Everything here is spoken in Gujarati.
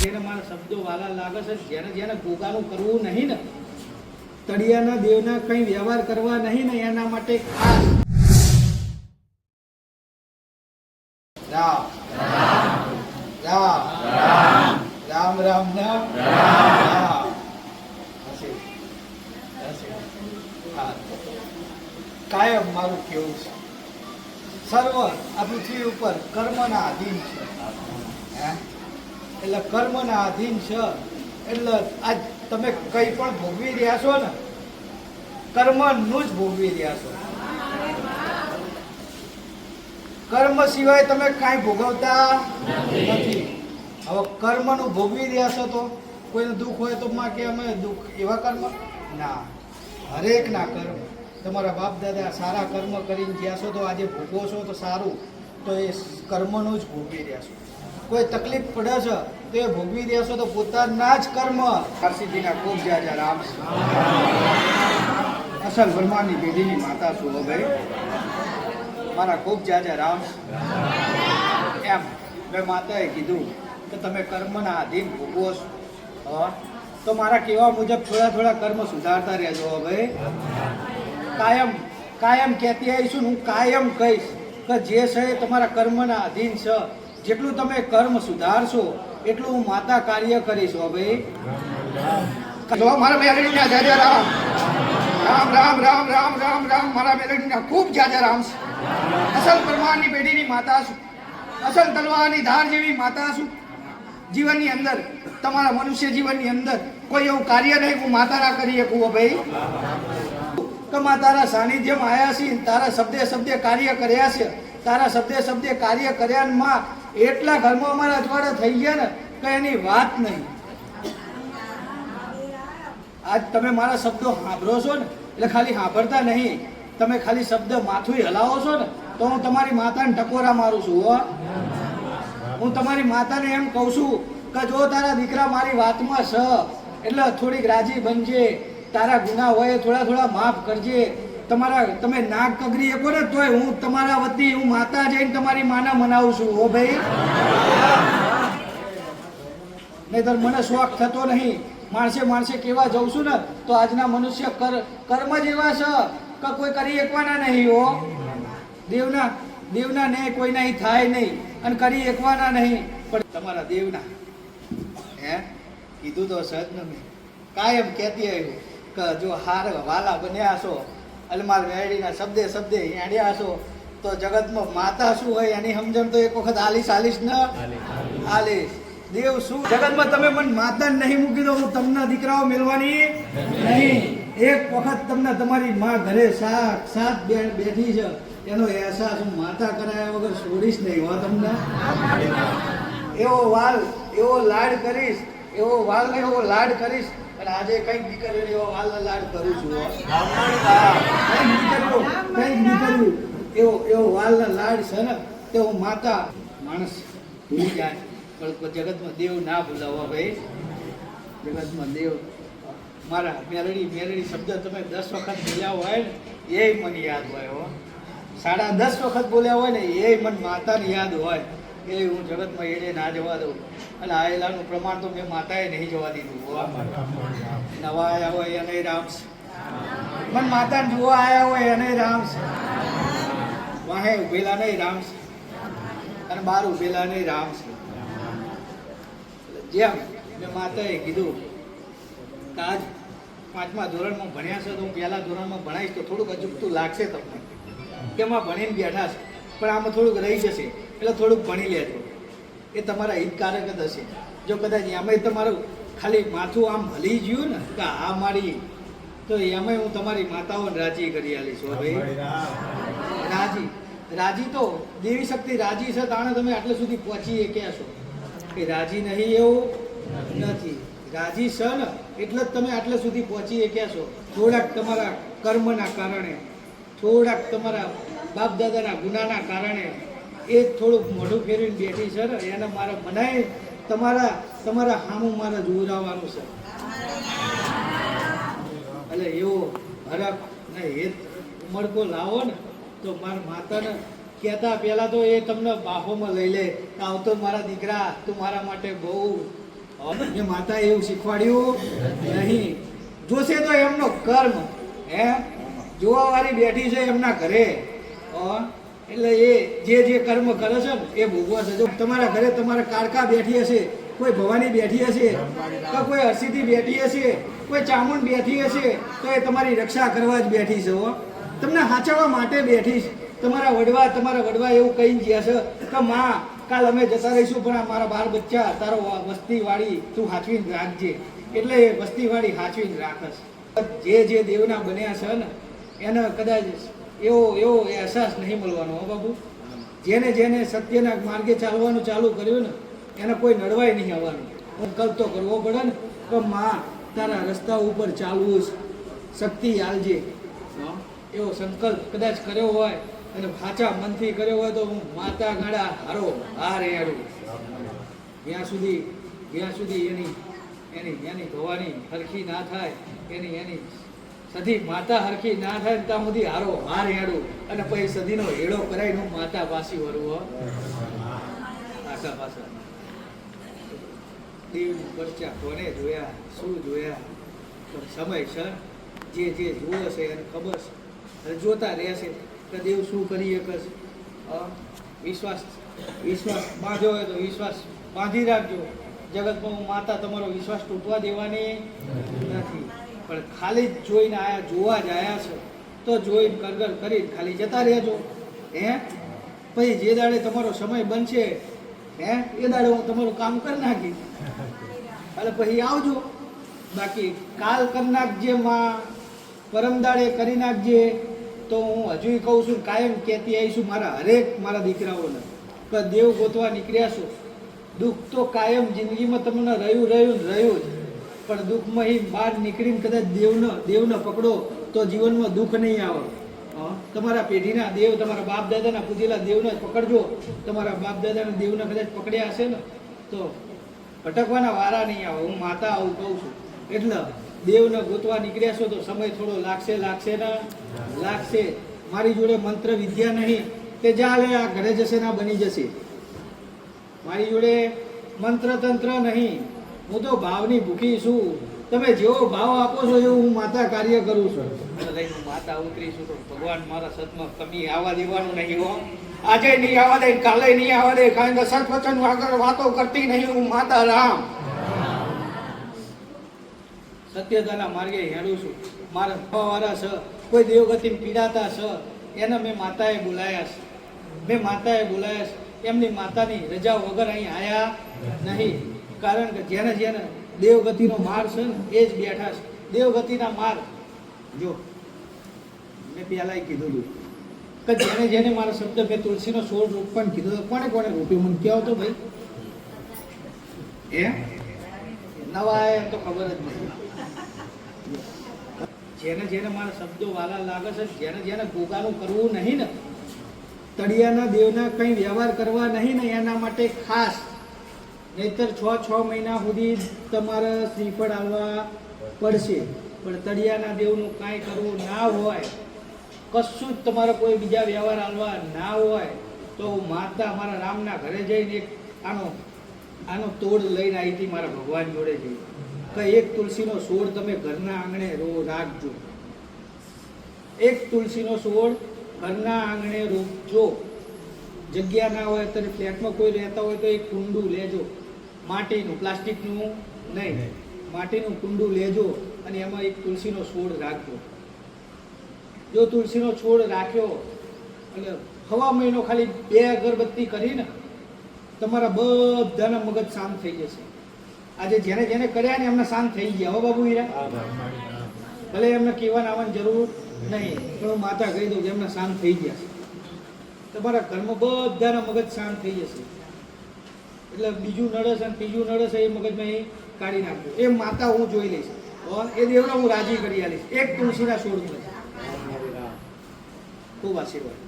જેને લાગે છે, જેને જેને ગોગાનું કરવું નહીં તળિયાના દેવના કંઈ વ્યવહાર કરવા નહીં ને, એના માટે ખાસ. કાયમ મારું કેવું છે. સર્વ આ પૃથ્વી ઉપર કર્મના અધીન છે? એટલે કર્મના આધીન છે. એટલે આજ તમે કંઈ પણ ભોગવી રહ્યા છો ને, કર્મનું જ ભોગવી રહ્યા છો. કર્મ સિવાય તમે કાંઈ ભોગવતા નથી. હવે કર્મનું ભોગવી રહ્યા છો તો કોઈને દુઃખ હોય તો માં કે અમે દુઃખ એવા કર્મ? ના. હરેકના કર્મ. તમારા બાપ દાદા સારા કર્મ કરીને જ્યાં છો તો આજે ભોગવો છો તો સારું. તો એ કર્મનું જ ભોગવી રહ્યા છો. કોઈ તકલીફ પડે છે, તો એ ભોગવી દેશો તો પોતાના જ કર્મ. હરસિદ્ધિના ખૂબ જ્યાં જ્યાં રામ. અસલ બ્રહ્માની પેઢીની માતા છું ભાઈ. મારા ખૂબ જ્યાં રામ. એમ મેં માતાએ કીધું કે તમે કર્મના આધીન ભોગવો છો. તો મારા કહેવા મુજબ થોડા થોડા કર્મ સુધારતા રહેજો ભાઈ. કાયમ કાયમ કહેતી આવીશું હું કાયમ કહીશ કે જે છે તમારા કર્મના આધીન છે. જેટલું તમે કર્મ સુધારશો, એટલું હું માતા કાર્ય કરીશ ભાઈ. મારા મેલડીના જય રામ. રામ રામ રામ રામ રામ રામ. મારા મેલડીના ખૂબ જાજા રામ અસલ બ્રહ્માંડની પેઢીની માતા છું. અસલ તલવારની ધાર જેવી માતા છું. જીવનની અંદર, તમારા મનુષ્ય જીવનની અંદર કોઈ એવું કાર્ય નહીં હું માતાના કરી શકું ભાઈ. કમા તારા સાનિધ્યમાં આવ્યા છે તારા શબ્દે શબ્દે કાર્ય કર્યા છે. તારા શબ્દે શબ્દે કાર્ય કર્યા માં એટલા ઘરમાં અમારા અજવાળા થઈ ગયા ને કે એની વાત નહીં. આજ તમે મારા શબ્દો સાંભળો છો ને, એટલે ખાલી સાંભળતા નહીં. તમે ખાલી શબ્દ માથું હલાવો છો ને, તો હું તમારી માતાને ટકોરા મારું છું, હો. હું તમારી માતાને એમ કહું છું કે જો તારા દીકરા મારી વાતમાં છે એટલે થોડીક રાજી બનજે. તારા ગુના હોય થોડા થોડા માફ કરજે. તમારા, તમે નાગ કગરી એ ને તોય હું તમારા વતી, હું માતા જઈને તમારી માના મનાવું છું, હો ભાઈ. નહીતર મને શોખ થતો નહીં. માણસે માણસે કેવા જઉં છું ને, તો આજના મનુષ્ય કર, કર્મ જ એવા છે, કે કોઈ કરી એકવાના નહીં, હો. દેવના દેવના ને નહીં, થાય નહીં, અને કરી એકવાના નહીં. પણ તમારા દેવના, હે? કીધું તો સજ ને કાયમ કહેતી આવ્યું કે જો હાર વાલા બન્યા છો મારા મેળીના શબ્દે શબ્દે હેડ્યા હશો તો જગતમાં માતા શું હોય એની સમજણ તો એક વખત આલીશ આલીશ ન. આલીશ. દેવ શું? જગતમાં તમે મને માતા નહીં મૂકી દો હું તમને દીકરાઓ મેળવાની નહીં. એક વખત તમને તમારી માં ઘરે સાત સાત બે- બેઠી છે એનો અહેસાસ હું માતા કરાયા વગર છોડીશ નહીં હો તમને? એવો વાલ એવો લાડ કરીશ એવો વાલ નહીં એવો લાડ કરીશ અને આજે કઈ દીકરીઓ એવો વાલ લાડ કરું છું. કંઈક દીકરીઓ કંઈક દીકરીઓ એવો એવો વાલના લાડ છે ને તે માતા માણસ ભૂલી જાય. પણ જગતમાં દેવ ના ભૂલાવો ભાઈ. જગતમાં દેવ મારા મેરડી મેરડી શબ્દ તમે દસ વખત બોલ્યા હોય ને એ મને યાદ હોય હો. સાડા દસ વખત બોલ્યા હોય ને એ મને માતાને યાદ હોય. એ હું જગતમાં એડે ના જવા દઉં. અને આયેલાનું પ્રમાણ તો મેં માતાએ નહીં જવા દીધું. નવા આવ્યા હોય એને રામ પણ માતાને જોવા આવ્યા હોય એને રામ વાહે ઉભેલા નહીં રામ અને બાર ઉભેલા નહીં રામ જેમ મેં માતાએ કીધું આજ પાંચમા ધોરણમાં ભણ્યા છો તો હું પહેલા ધોરણમાં ભણાવીશ તો થોડુંક અચૂકતું લાગશે તમને. કે એમાં ભણીને બેઠા છે? પણ આમાં થોડુંક રહી જશે. એટલે થોડુંક ભણી લેજો. એ તમારા હિતકારક જ હશે. જો કદાચ એમાંય તમારું ખાલી માથું આમ હલી ગયું ને કે આ મારી તો એમાંય હું તમારી માતાઓને રાજી કરી આલીશું ભાઈ. રાજી. રાજી તો દેવી શક્તિ રાજી છે તાણે તમે આટલે સુધી પહોંચી ક્યાં છો. કે રાજી નહીં એવું નથી. રાજી છે ને એટલે જ તમે આટલે સુધી પહોંચી ક્યાં છો. થોડાક તમારા કર્મના કારણે થોડાક તમારા બાપ દાદાના ગુનાના કારણે એ થોડુંક મોઢું ફેરવીને બેઠી છે એને મારે મનાય તમારા તમારા હામું મારે જોરાવાનું છે. એટલે એવો હરખ ને હેત ઉમળકો લાવો ને, તો મારા માતાને કહેતા પહેલાં તો એ તમને બાહોમાં લઈ લે, કે આવતો મારા દીકરા, તું મારા માટે બહુ એ માતા એવું શીખવાડ્યું નહીં. જોશે તો એમનો કર્મ, હે? જોવાવાળી બેઠી છે એમના ઘરે? એટલે એ જે જે કર્મ કરે છે ને, એ ભોગવશે જો તમારા ઘરે તમારા કારકા બેઠી હશે, કોઈ ભવાની બેઠી હશે, તો કોઈ હરસીથી બેઠી હશે, કોઈ ચામુંડ બેઠી હશે, તો એ તમારી રક્ષા કરવા જ બેઠી છે, હો. તમને હાચવવા માટે બેઠી છે. તમારા વડવા તમારા વડવા એવું કહી ગયા છે કે, માં, કાલ અમે જતા રહીશું, પણ આ મારા બાળ બચ્ચા, તારો વસ્તીવાળી વસ્તી વાળી તું હાચવીને રાખજે. એટલે એ વસ્તીવાળી હાચવીને રાખશ જે જે દેવના બન્યા છે ને, એને કદાચ એવો એવો અહેસાસ નહીં મળવાનો હો બાબુ. જેને જેને સત્યના માર્ગે ચાલવાનું ચાલુ કર્યું ને એને કોઈ નડવાય નહીં આવવાનું. સંકલ્પ તો કરવો પડે ને કે માં તારા રસ્તા ઉપર ચાલવું જ શક્તિ આલજે. એવો સંકલ્પ કદાચ કર્યો હોય અને ભાચા મનથી કર્યો હોય તો હું માતા ગાડા હારો હાર હેડું જ્યાં સુધી જ્યાં સુધી એની એની એની ભવાની હરખી ના થાય એની એની સધી માતા હરખી ના થાય ત્યાં સુધી હારો હાર હેડું. અને પછી સદીનો હેડો કરાવીને હું માતા પાછી વરવો માતા પાછા દેવનું પરચા કોને જોયા, શું જોયા? પણ સમયસર જે જે જુઓ છે એને ખબર છે. અને જોતા રહેશે કે દેવ શું કરી એક વિશ્વાસ વિશ્વાસ બાંધ્યો હોય તો વિશ્વાસ બાંધી રાખજો. જગતમાં માતા, તમારો વિશ્વાસ તૂટવા દેવાની નથી. પણ ખાલી જ જોઈને આયા જોવા જ આવ્યા છો, તો જોઈને કરગર કરીને ખાલી જતા રહેજો. હે? પછી જે દાડે તમારો સમય બનશે, હે? એ દાડે હું તમારું કામ કરી નાખીશ. એટલે પછી આવજો. બાકી કાલ કરી નાખજે માં, પરમ દાડે કરી નાખજે. તો હું હજુય કહું છું, કાયમ કહેતી આવીશું, મારા હરેક મારા દીકરાઓને, કે દેવ ગોતવા નીકળ્યા છો. દુઃખ તો કાયમ જિંદગીમાં તમને રહ્યું રહ્યું રહ્યું જ. પણ દુઃખમાં બહાર નીકળીને કદાચ દેવનો દેવને પકડો તો જીવનમાં દુઃખ નહીં આવે. તમારા પેઢીના દેવ, તમારા બાપ દાદાના પૂજેલા દેવને જ પકડજો. તમારા બાપ દાદાના દેવને કદાચ પકડ્યા હશે ને, તો ભટકવાના વારા નહીં આવે. હું માતા આવું કહું છું. એટલે દેવને ગોતવા નીકળ્યા છો તો સમય થોડો લાગશે લાગશે ને? લાગશે. મારી જોડે મંત્ર વિદ્યા નહીં. તે જાલે આ ઘરે જશે ના બની જશે. મારી જોડે મંત્ર તંત્ર નહીં. હું તો ભાવની ભૂખી છું. તમે જેવો ભાવ આપો છો એવું હું માતા કાર્ય કરું છું. હું માતા ઉતરી છું તો ભગવાન મારા સતમાં કમી આવવા દેવાનું નહીં હો. આજે નહીં આવવા દે, કાલે નહીં આવવા દે, કારણ કે સર્વચન આગળ વાતો કરતી નહીં, હું માતા રામ. સત્યતાના માર્ગે હેડું છું. મારા વાળા છે, કોઈ દેવગતિ પીડાતા છે, એને મેં માતાએ બોલાયા છે. મેં માતાએ બોલાયા છે. એમની માતાની રજા વગર અહીં આયા નહીં. કારણ કે જેને જેને દેવગતિનો માર છે ને, એ જ બેઠા છે. દેવગતિના માર. જો, મેં પહેલાંય કીધું હતું કે જેને જેને મારા શબ્દ મેં તુલસીનો સોળ રૂપ પણ કીધું હતો કોને કોને રોપ્યું? મને કહો તો ભાઈ. એ નવા એમ તો ખબર જ નથી જેને જેને મારા શબ્દો વાલા લાગે છે, જેને જેને ગોગાનું કરવું નહીં ને, તળિયાના દેવના કંઈ વ્યવહાર કરવા નહીં ને એના માટે ખાસ નહીતર છ છ મહિના સુધી તમારે શ્રીફળ આવવા પડશે. પણ તળિયાના દેવનું કાંઈ કરવું ના હોય, કશું જ તમારે કોઈ બીજા વ્યવહાર આવવા ના હોય, તો માતા મારા રામના ઘરે જઈને આનો આનો તોડ લઈને આવી હતી મારા ભગવાન જોડે જઈ કે એક તુલસીનો છોડ તમે ઘરના આંગણે રો, રાખજો. એક તુલસીનો છોડ ઘરના આંગણે રોપજો. જગ્યા ના હોય, અત્યારે ફ્લેટમાં કોઈ રહેતા હોય તો એક કુંડું લેજો. માટીનું પ્લાસ્ટિકનું નહીં. માટીનું કુંડું લેજો અને એમાં એક તુલસીનો છોડ રાખજો. જો તુલસીનો છોડ રાખ્યો એટલે હવા મહિનો ખાલી બે અગરબત્તી કરીને તમારા બધાના મગજ શાંત થઈ જશે. આજે જેને જેને કર્યા ને એમને શાંત થઈ ગયા. હો બાબુ હીરા? ભલે એમને કહેવાના આવવાની જરૂર નહીં પણ માતા કહી દઉં કે એમને શાંત થઈ ગયા છે. તમારા ઘરમાં બધાના મગજ શાંત થઈ જશે. એટલે બીજું નડે છે અને ત્રીજું નડે છે એ મગજમાં એ કાઢી નાખજો. એ માતા હું જોઈ લઈશ. એ દેવને હું રાજી કરી આલીશ એક તુલસીના છોડ ખૂબ આશીર્વાદ.